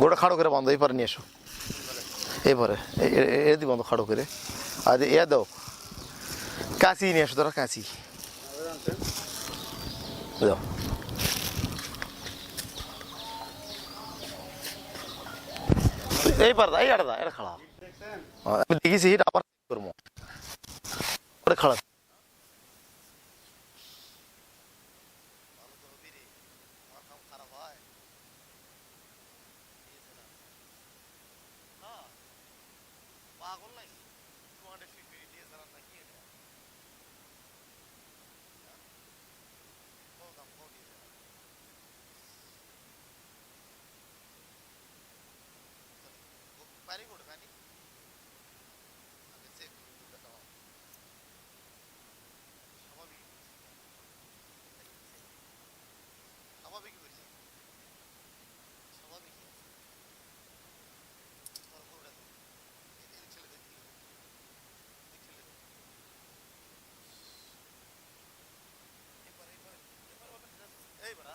গোটা খাড়ো করে বাঁধো এই পারে নিয়ে এসো। এই পারে এ- এদি বাঁধো খাড়ো করে। আর এ দাও কাঁচি নিয়ে এসো তোরা কাঁচি। দাও। এই পারে এই আড়া এটা খাড়া। হ্যাঁ, দেখেছি এটা আবার করব। ওটা খাড়া পাগল নাকি টু হান্ড্রেড ফিট ডিএসএলআর নাকি এটা কত দাম কত ডিএসএলআর পারি কোড পানি আমি চেক দেখাও স্বাভাবিক স্বাভাবিক হয়েছে স্বাভাবিক তোমার পুরোটা এদিকে ছেলে দেখি এদিকে ছেলে দেখি এবারে এবারে এবারে বাবা এই বড়া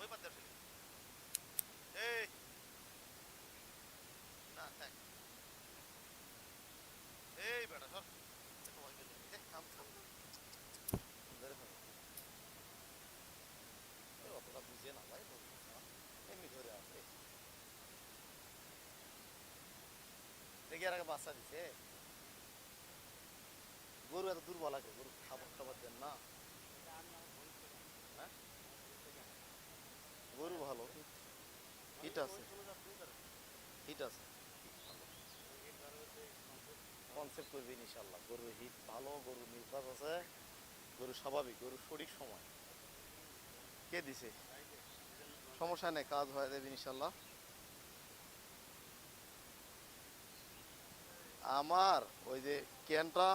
ওই পাতে ফেলে এই না থাক এই বেটা সর একটু ভয় পেলে দেখ থাম থাম ধরে ফেলো ওই অতটা বুঝে না ভাই বলছি না। এমনি ধরে আছে দিছে। গরু এত দুর্বল লাগে গরু খাবার দেন না। হ্যাঁ? গরু ভালো। হিট আছে। হিট আছে। কনসেপ্ট ইনশাল্লাহ গরুর হিট ভালো, গরুর নির্বাচ আছে। গরু স্বাভাবিক গরুর সঠিক সময়। কে দিছে? সমস্যা নেই, কাজ হয়ে যাবে ইনশাল্লাহ আমার ওই যে ক্যানটা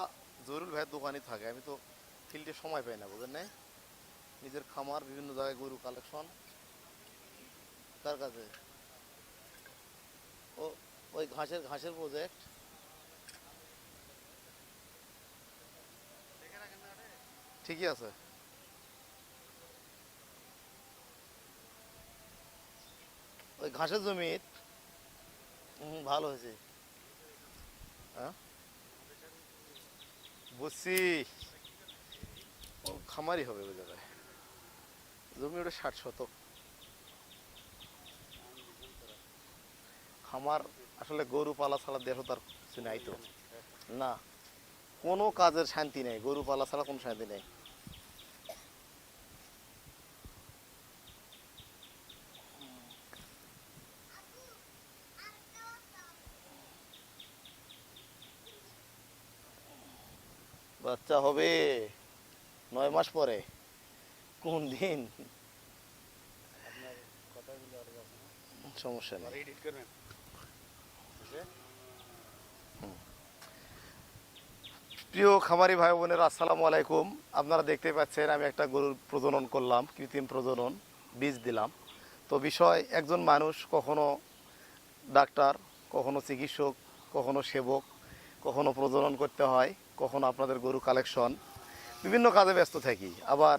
জরুল ভাইয়ের দোকানে থাকে, আমি তো ফিল্ডে সময় পাই না বুঝলেন নাই? নিজের খামার, বিভিন্ন জায়গায় গরু কালেকশন তার কাছে? ও, ওই ঘাসের ঘাসের প্রজেক্ট ঠিকই আছে। ওই ঘাসের জমির ভালো হয়েছে হ্যাঁ বুঝছি ও খামারই হবে ওই জায়গায়। জমি ওটা ষাট শতক। খামার আসলে গরু পালা ছাড়া দেহ তার কিছু নাই তো। না, কোনো কাজের শান্তি নেই, গরু পালা ছাড়া কোনো শান্তি নেই। বাচ্চা হবে নয় মাস পরে। কোন দিন? সমস্যা নেই। প্রিয় খামারি ভাই বোনের আসসালামু আলাইকুম। আপনারা দেখতে পাচ্ছেন আমি একটা গরুর প্রজনন করলাম কৃত্রিম প্রজনন বীজ দিলাম। তো বিষয় একজন মানুষ কখনো ডাক্তার কখনো চিকিৎসক কখনো সেবক কখনো প্রজনন করতে হয়। কখনো আপনাদের গরু কালেকশন বিভিন্ন কাজে ব্যস্ত থাকি। আবার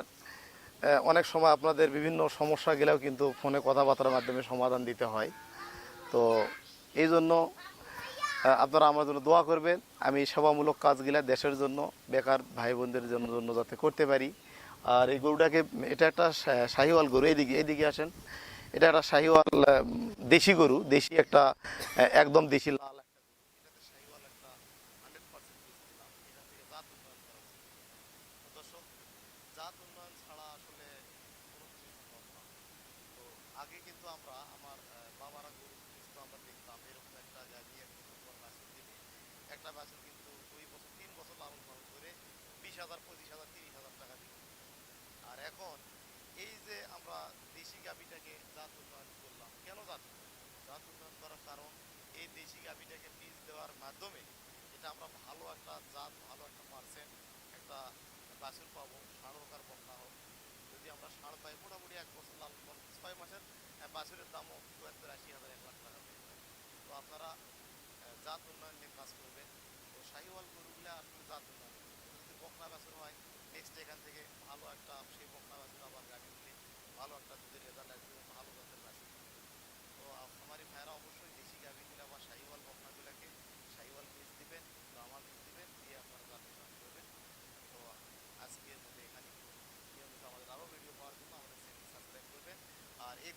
অনেক সময় আপনাদের বিভিন্ন সমস্যা গেলেও কিন্তু ফোনে কথাবার্তার মাধ্যমে সমাধান দিতে হয়। তো এই জন্য আপনারা আমার জন্য দোয়া করবেন। আমি সেবামূলক কাজগুলা দেশের জন্য, বেকার ভাই বোনদের জন্য জন্য যাতে করতে পারি। আর এই গরুটাকে, এটা একটা শাহিওয়াল গরু। এইদিকে এইদিকে আসেন। এটা একটা শাহিওয়াল দেশি গরু। দেশি একটা একদম দেশি লাল একটা গরু। এটাতে শাহিওয়াল একটা 100% বীজ দিলাম। এটা থেকে জাত উন্নয়ন করা হচ্ছে। তো দর্শক, জাত উন্নয়ন ছাড়া আসলে কোনো কিছু সম্ভব না। তো আগে কিন্তু আমরা, আমার বাবারা গরু পুষতো আমরা দেখতাম এরকম একটা সুন্দর বাছুর একটা বাছুর কিন্তু দুই বছর, তিন বছর লালন পালন করে বিশ হাজার, পঁচিশ হাজার, তিরিশ হাজার টাকা দিত আর এখন এই যে আমরা দেশি গাভিটাকে জাত উন্নয়ন করলাম, কেন জাত? জাত উন্নয়ন করার কারণ এই দেশি গাভিটাকে বীজ দেওয়ার মাধ্যমে এটা আমরা ভালো একটা জাত, ভালো একটা পার্সেন্ট একটা বাছুর পাবো, ষাঁড় হোক আর হোক, যদি আমরা ষাঁড় পাই, মোটামুটি এক বছর লালন পালন, ছয় মাসের বাছুরের দামও চুয়াত্তর আশি হাজার এক লাখ টাকা তো আপনারা জাত উন্নয়ন নিয়ে কাজ করবেন। তো শাহিওয়াল গরুগুলো আসলে জাত উন্নয়ন। যদি বকনা বাছুর হয় নেক্সট এখান থেকে ভালো একটা, সেই বকনা বাছুর আবার গাড়ি ভালো একটা দুধের রেজাল্ট আসবে এবং ভালো জাতের বাছুর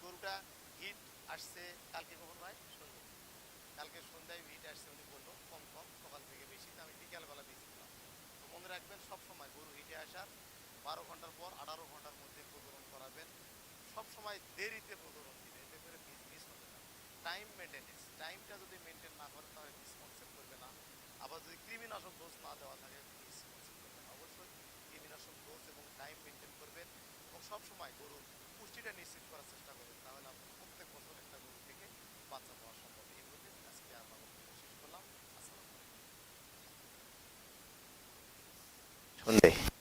গরুটা হিট আসছে কালকে কখন ভাই সন্ধ্যে কালকে সন্ধ্যায় হিট আসছে, উনি বলল, কম কম, সকাল থেকে বেশি আমি বিকালবেলা দিলাম তো মনে রাখবেন সবসময় গরু হিটে আসার বারো ঘণ্টার পর আঠারো ঘণ্টার মধ্যে প্রজনন করাবেন। সবসময় দেরিতে প্রজনন দিবেন, এতে করে বীজ মিস হবে না। টাইম মেনটেনেন্স টাইমটা যদি মেনটেন না করে তাহলে বীজ কনসেপ্ট করবে না। আবার যদি কৃমিনাশক ডোজ না দেওয়া থাকে বীজ কনসেপ্ট করবে না। অবশ্যই কৃমিনাশক ডোজ এবং টাইম মেনটেন করবেন এবং সবসময় গরুর পুষ্টিটা নিশ্চিত করার Sunday.